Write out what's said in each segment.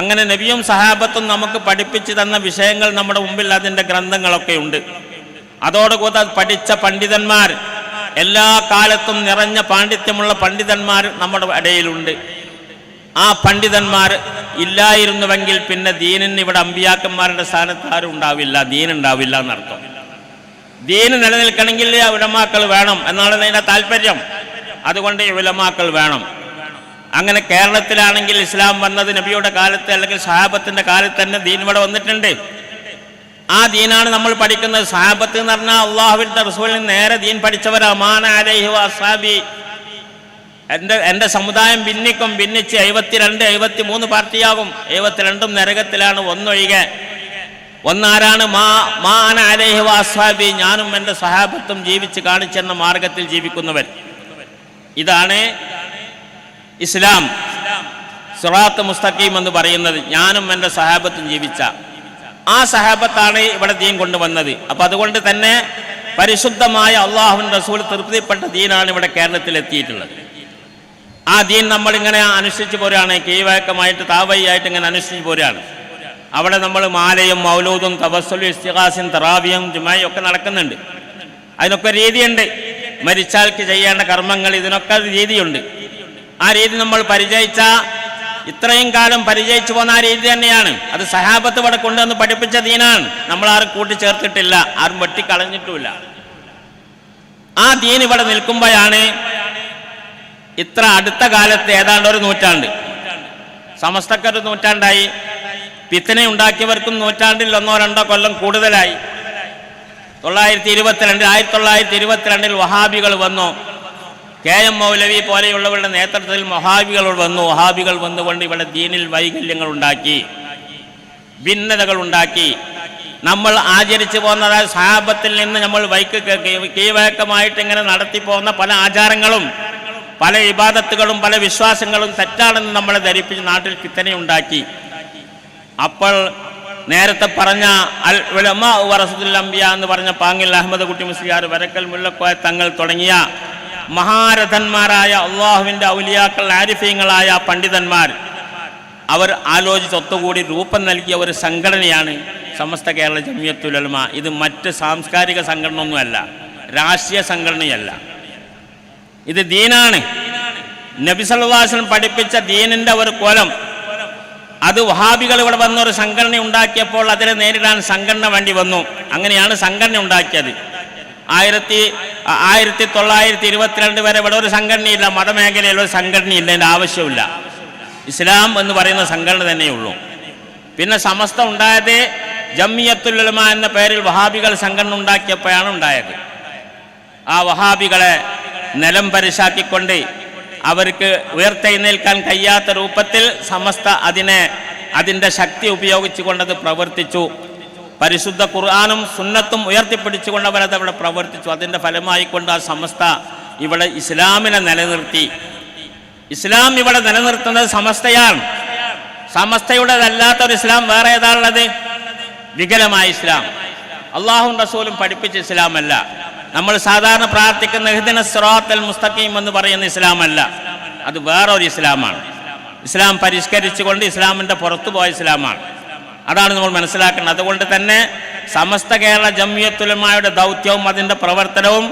അങ്ങനെ നബിയും സഹാബത്തും നമുക്ക് പഠിപ്പിച്ചു തന്ന വിഷയങ്ങൾ നമ്മുടെ മുമ്പിൽ അതിന്റെ ഗ്രന്ഥങ്ങളൊക്കെ ഉണ്ട്. അതോടുകൂടെ പഠിച്ച പണ്ഡിതന്മാർ എല്ലാ കാലത്തും നിറഞ്ഞ പാണ്ഡിത്യമുള്ള പണ്ഡിതന്മാർ നമ്മുടെ ഇടയിലുണ്ട്. ആ പണ്ഡിതന്മാർ ഇല്ലായിരുന്നുവെങ്കിൽ പിന്നെ ദീനിന് ഇവിടെ അമ്പിയാക്കന്മാരുടെ സ്ഥാനത്ത് ആരും ഉണ്ടാവില്ല ദീൻ ഉണ്ടാവില്ല എന്നർത്ഥം. ദീന് നിലനിൽക്കണമെങ്കിൽ ഉലമാക്കൾ വേണം എന്നാണ് അതിന്റെ താല്പര്യം. അതുകൊണ്ട് ഉലമാക്കൾ വേണം. അങ്ങനെ കേരളത്തിലാണെങ്കിൽ ഇസ്ലാം വന്നത് നബിയുടെ കാലത്ത് അല്ലെങ്കിൽ സഹാബത്തിന്റെ കാലത്ത് തന്നെ ദീൻ ഇവിടെ വന്നിട്ടുണ്ട്. ആ ദീനാണ് നമ്മൾ പഠിക്കുന്നത്. സഹാബത്ത് എന്ന് പറഞ്ഞാൽ അള്ളാഹുവിന്റെ റസൂലിന് നേരെ ദീൻ പഠിച്ചവരാ. മാന അലൈഹി വസാബി എന്റെ എന്റെ സമുദായം ഭിന്നിക്കും. ഭിന്നിച്ച് എഴുപത്തിരണ്ട് എഴുപത്തി മൂന്ന് പാർട്ടിയാകും. എഴുപത്തിരണ്ടും നരകത്തിലാണ് ഒന്നൊഴികെ. ഒന്നാരാണ്? മാ മാന അലൈഹി വാസ്വാബി ഞാനും എന്റെ സഹാബത്തും ജീവിച്ച് കാണിച്ചെന്ന മാർഗത്തിൽ ജീവിക്കുന്നവൻ. ഇതാണ് ഇസ്ലാം. സുറാത്ത് മുസ്തഖീം എന്ന് പറയുന്നത് ഞാനും എന്റെ സഹാബത്തും ജീവിച്ച. ആ സഹാബത്താണ് ഇവിടെ ദീൻ കൊണ്ടുവന്നത്. അപ്പം അതുകൊണ്ട് തന്നെ പരിശുദ്ധമായ അള്ളാഹുൻ റസൂൽ തൃപ്തിപ്പെട്ട ദീനാണ് ഇവിടെ കേരളത്തിൽ എത്തിയിട്ടുള്ളത് ആ ദീൻ നമ്മളിങ്ങനെ അനുഷ്ഠിച്ചു പോരാണ്. കീഴ്വഴക്കമായിട്ട് താവയ്യായിട്ട് ഇങ്ങനെ അനുഷ്ഠിച്ചു പോരാണ്. അവിടെ നമ്മൾ മാലയും മൗലൂദും തപസ്സുലും ഇസ്തിഹാസും തറാവിയും ജുമായും ഒക്കെ നടക്കുന്നുണ്ട്. അതിനൊക്കെ രീതിയുണ്ട്. മരിച്ചാൽക്ക് ചെയ്യേണ്ട കർമ്മങ്ങൾ ഇതിനൊക്കെ രീതിയുണ്ട്. ആ രീതി നമ്മൾ പരിചയിച്ച ഇത്രയും കാലം പരിചയിച്ചു പോന്ന ആ രീതി തന്നെയാണ്. അത് സഹാബത്ത് ഇവിടെ കൊണ്ടുവന്ന് പഠിപ്പിച്ച ദീനാണ്. നമ്മൾ ആരും കൂട്ടിച്ചേർത്തിട്ടില്ല. ആരും വെട്ടിക്കളഞ്ഞിട്ടുമില്ല. ആ ദീൻ ഇവിടെ നിൽക്കുമ്പോഴാണ് ഇത്ര അടുത്ത കാലത്ത് ഏതാണ്ട് ഒരു നൂറ്റാണ്ട്. സമസ്തക്കൊരു നൂറ്റാണ്ടായി. പിത്തനെ ഉണ്ടാക്കിയവർക്കും നൂറ്റാണ്ടിൽ ഒന്നോ രണ്ടോ കൊല്ലം കൂടുതലായി. തൊള്ളായിരത്തി ഇരുപത്തിരണ്ടിൽ ആയിരത്തി തൊള്ളായിരത്തി ഇരുപത്തിരണ്ടിൽ വഹാബികൾ വന്നു. കെ എം മൗലവി പോലെയുള്ളവരുടെ നേതൃത്വത്തിൽ മൊഹാബികൾ വന്നു. വഹാബികൾ വന്നുകൊണ്ട് ഇവിടെ ദീനിൽ വൈകല്യങ്ങൾ ഉണ്ടാക്കി ഭിന്നതകൾ ഉണ്ടാക്കി. നമ്മൾ ആചരിച്ചു പോകുന്നത് സാപത്തിൽ നിന്ന് നമ്മൾ വൈക്ക് കീവഴക്കമായിട്ട് ഇങ്ങനെ നടത്തി പോകുന്ന പല ആചാരങ്ങളും പല ഇബാദത്തുകളും പല വിശ്വാസങ്ങളും തെറ്റാണെന്ന് നമ്മളെ ധരിപ്പിച്ച് നാട്ടിൽ കിത്തനെ ഉണ്ടാക്കി. അപ്പോൾ നേരത്തെ പറഞ്ഞ അൽ ഉലമ വറസത്തുൽ അംബിയ എന്ന് പറഞ്ഞ പാങ്ങിൽ അഹമ്മദ് കുട്ടി മുസ്ലിയാർ വരക്കൽ മുല്ലക്കോയ തങ്ങൾ തുടങ്ങിയ മഹാരഥന്മാരായ അള്ളാഹുവിന്റെ ഔലിയാക്കൾ ആരിഫീങ്ങളായ പണ്ഡിതന്മാർ അവർ ആലോചിച്ച് ഒത്തുകൂടി രൂപം നൽകിയ ഒരു സംഘടനയാണ് സമസ്ത കേരള ജമിയത്തുലമ ഇത് മറ്റ് സാംസ്കാരിക സംഘടന ഒന്നുമല്ല രാഷ്ട്രീയ സംഘടനയല്ല. ഇത് ദീനാണ്. നബി സല്ലല്ലാഹു പഠിപ്പിച്ച ദീനിന്റെ ഒരു കോലം. അത് വഹാബികൾ ഇവിടെ വന്ന ഒരു സംഘടന ഉണ്ടാക്കിയപ്പോൾ അതിനെ നേരിടാൻ സംഘടന വേണ്ടി വന്നു. അങ്ങനെയാണ് സംഘടന ഉണ്ടാക്കിയത്. ആയിരത്തി ആയിരത്തി തൊള്ളായിരത്തി ഇരുപത്തിരണ്ട് വരെ ഇവിടെ ഒരു സംഘടനയില്ല മതമേഖലയിൽ ഒരു സംഘടനയില്ല അതിന്റെ ആവശ്യമില്ല ഇസ്ലാം എന്ന് പറയുന്ന സംഘടന തന്നെയുള്ളൂ പിന്നെ സമസ്ത ഉണ്ടായത് ജമ്മിയത്തുലമ എന്ന പേരിൽ വഹാബികൾ സംഘടന ഉണ്ടാക്കിയപ്പോഴാണ് ഉണ്ടായത്. ആ വഹാബികളെ നിലം പരിശാക്കിക്കൊണ്ട് അവർക്ക് ഉയർത്തെഴുന്നേൽക്കാൻ കഴിയാത്ത രൂപത്തിൽ സമസ്ത അതിനെ അതിന്റെ ശക്തി ഉപയോഗിച്ചുകൊണ്ടത് പ്രവർത്തിച്ചു. പരിശുദ്ധ ഖുർആാനും സുന്നത്തും ഉയർത്തിപ്പിടിച്ചുകൊണ്ട് അവരത് അവിടെ പ്രവർത്തിച്ചു. അതിന്റെ ഫലമായിക്കൊണ്ട് ആ സമസ്ത ഇവിടെ ഇസ്ലാമിനെ നിലനിർത്തി. ഇസ്ലാം ഇവിടെ നിലനിർത്തുന്നത് സമസ്തയാണ്. സമസ്തയുടേതല്ലാത്ത ഒരു ഇസ്ലാം വേറെ ഏതാണുള്ളത്? വികലമായ ഇസ്ലാം. അള്ളാഹും റസൂലും പഠിപ്പിച്ച ഇസ്ലാമല്ല. നമ്മൾ സാധാരണ പ്രാർത്ഥിക്കുന്ന ഹിദിന സ്രോത്തൽ മുസ്തഖീം എന്ന് പറയുന്ന ഇസ്ലാമല്ല. അത് വേറൊരു ഇസ്ലാമാണ്. ഇസ്ലാം പരിഷ്കരിച്ചുകൊണ്ട് ഇസ്ലാമിന്റെ പുറത്തു പോയ ഇസ്ലാമാണ്. അതാണ് നമ്മൾ മനസ്സിലാക്കേണ്ടത്. അതുകൊണ്ട് തന്നെ സമസ്ത കേരള ജമ്യത്തുലമായുടെ ദൗത്യവും അതിന്റെ പ്രവർത്തനവും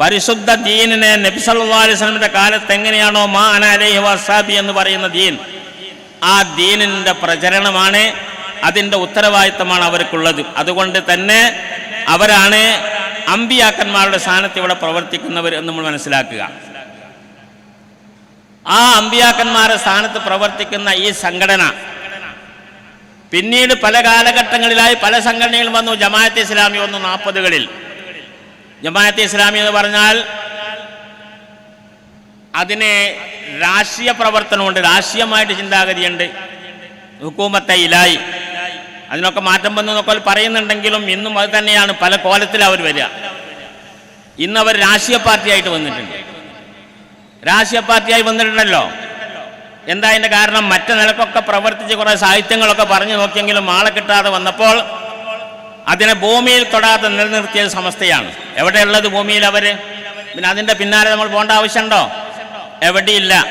പരിശുദ്ധ ദീനിനെ നബിസല്ലാസ്ലമിന്റെ കാലത്ത് എങ്ങനെയാണോ മാ അന അലൈഹി വസാബി എന്ന് പറയുന്ന ദീൻ ആ ദീനിന്റെ പ്രചരണമാണ് അതിന്റെ ഉത്തരവാദിത്തമാണ് അവർക്കുള്ളത്. അതുകൊണ്ട് തന്നെ അവരാണ് അമ്പിയാക്കന്മാരുടെ സ്ഥാനത്ത് ഇവിടെ പ്രവർത്തിക്കുന്നവർ എന്ന് നമ്മൾ മനസ്സിലാക്കുക. ആ അമ്പിയാക്കന്മാരുടെ സ്ഥാനത്ത് പ്രവർത്തിക്കുന്ന ഈ സംഘടന പിന്നീട് പല കാലഘട്ടങ്ങളിലായി പല സംഘടനകളും വന്നു. ജമാഅത്ത് ഇസ്ലാമി വന്നു നാൽപ്പതുകളിൽ ജമാഅത്ത് ഇസ്ലാമി എന്ന് പറഞ്ഞാൽ അതിന് രാഷ്ട്രീയ പ്രവർത്തനമുണ്ട്. രാഷ്ട്രീയമായിട്ട് ചിന്താഗതിയുണ്ട്. ഹുക്കൂമത്തെ ഇലായി അതിനൊക്കെ മാറ്റം വന്നു എന്നൊക്കെ പറയുന്നുണ്ടെങ്കിലും ഇന്നും അത് തന്നെയാണ്. പല കോലത്തിൽ അവർ വരിക. ഇന്ന് അവർ രാഷ്ട്രീയ പാർട്ടിയായിട്ട് വന്നിട്ടുണ്ട്. രാഷ്ട്രീയ പാർട്ടിയായി വന്നിട്ടുണ്ടല്ലോ. എന്താ അതിന്റെ കാരണം? മറ്റു നിലക്കൊക്കെ പ്രവർത്തിച്ച് കുറേ സാഹിത്യങ്ങളൊക്കെ പറഞ്ഞു നോക്കിയെങ്കിലും ആളെ കിട്ടാതെ വന്നപ്പോൾ അതിനെ ഭൂമിയിൽ തൊടാതെ നിലനിർത്തിയ സമസ്തയാണ്. എവിടെയുള്ളത് ഭൂമിയിൽ അവർ പിന്നെ അതിന്റെ പിന്നാലെ നമ്മൾ പോകേണ്ട ആവശ്യമുണ്ടോ? എവിടെയില്ല.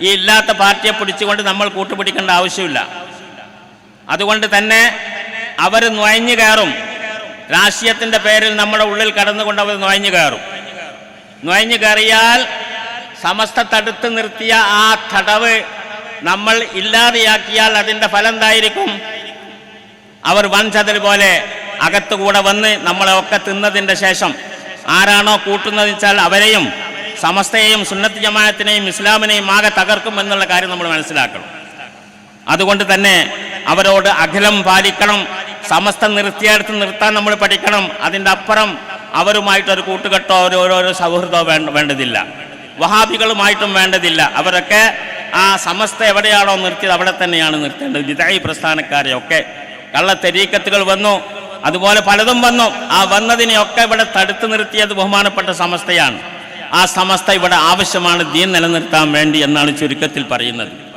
ഈ ഇല്ലാത്ത പാർട്ടിയെ പിടിച്ചുകൊണ്ട് നമ്മൾ കൂട്ടുപിടിക്കേണ്ട ആവശ്യമില്ല. അതുകൊണ്ട് തന്നെ അവർ നുഴഞ്ഞു കയറും. രാഷ്ട്രീയത്തിന്റെ പേരിൽ നമ്മുടെ ഉള്ളിൽ കടന്നുകൊണ്ട് അവർ നുഴഞ്ഞു കയറും. നുഴഞ്ഞു കയറിയാൽ സമസ്ത തടുത്ത് നിർത്തിയ ആ തടവ് നമ്മൾ ഇല്ലാതെയാക്കിയാൽ അതിന്റെ ഫലം എന്തായിരിക്കും അവർ വൻചതൽ പോലെ അകത്തുകൂടെ വന്ന് നമ്മളെ ഒക്കെ തിന്നതിന്റെ ശേഷം ആരാണോ കൂട്ടുന്നത് വെച്ചാൽ അവരെയും സമസ്തയെയും സുന്നത്ത് ജമാഅത്തിനെയും ഇസ്ലാമിനെയും ആകെ തകർക്കും എന്നുള്ള കാര്യം നമ്മൾ മനസ്സിലാക്കണം. അതുകൊണ്ട് തന്നെ അവരോട് അഖിലം പാലിക്കണം സമസ്ത നിർത്തിയെടുത്ത് നിർത്താൻ നമ്മൾ പഠിക്കണം. അതിന്റെ അപ്പുറം അവരുമായിട്ടൊരു കൂട്ടുകെട്ടോ ഒരു ഓരോരോ സൗഹൃദമോ വേണ്ട വേണ്ടതില്ല. വഹാബികളുമായിട്ടും വേണ്ടതില്ല. അവരൊക്കെ ആ സമസ്ത എവിടെയാണോ നിർത്തിയത് അവിടെ തന്നെയാണ് നിർത്തേണ്ടത്. വിതായി പ്രസ്ഥാനക്കാരെയൊക്കെ കള്ള തെരീക്കത്തുകൾ വന്നു. അതുപോലെ പലതും വന്നു. ആ വന്നതിനെയൊക്കെ ഇവിടെ തടുത്തു നിർത്തിയത് ബഹുമാനപ്പെട്ട സമസ്തയാണ്. ആ സമസ്ത ഇവിടെ ആവശ്യമാണ് ദീൻ നിലനിർത്താൻ വേണ്ടി എന്നാണ് ചുരുക്കത്തിൽ പറയുന്നത്.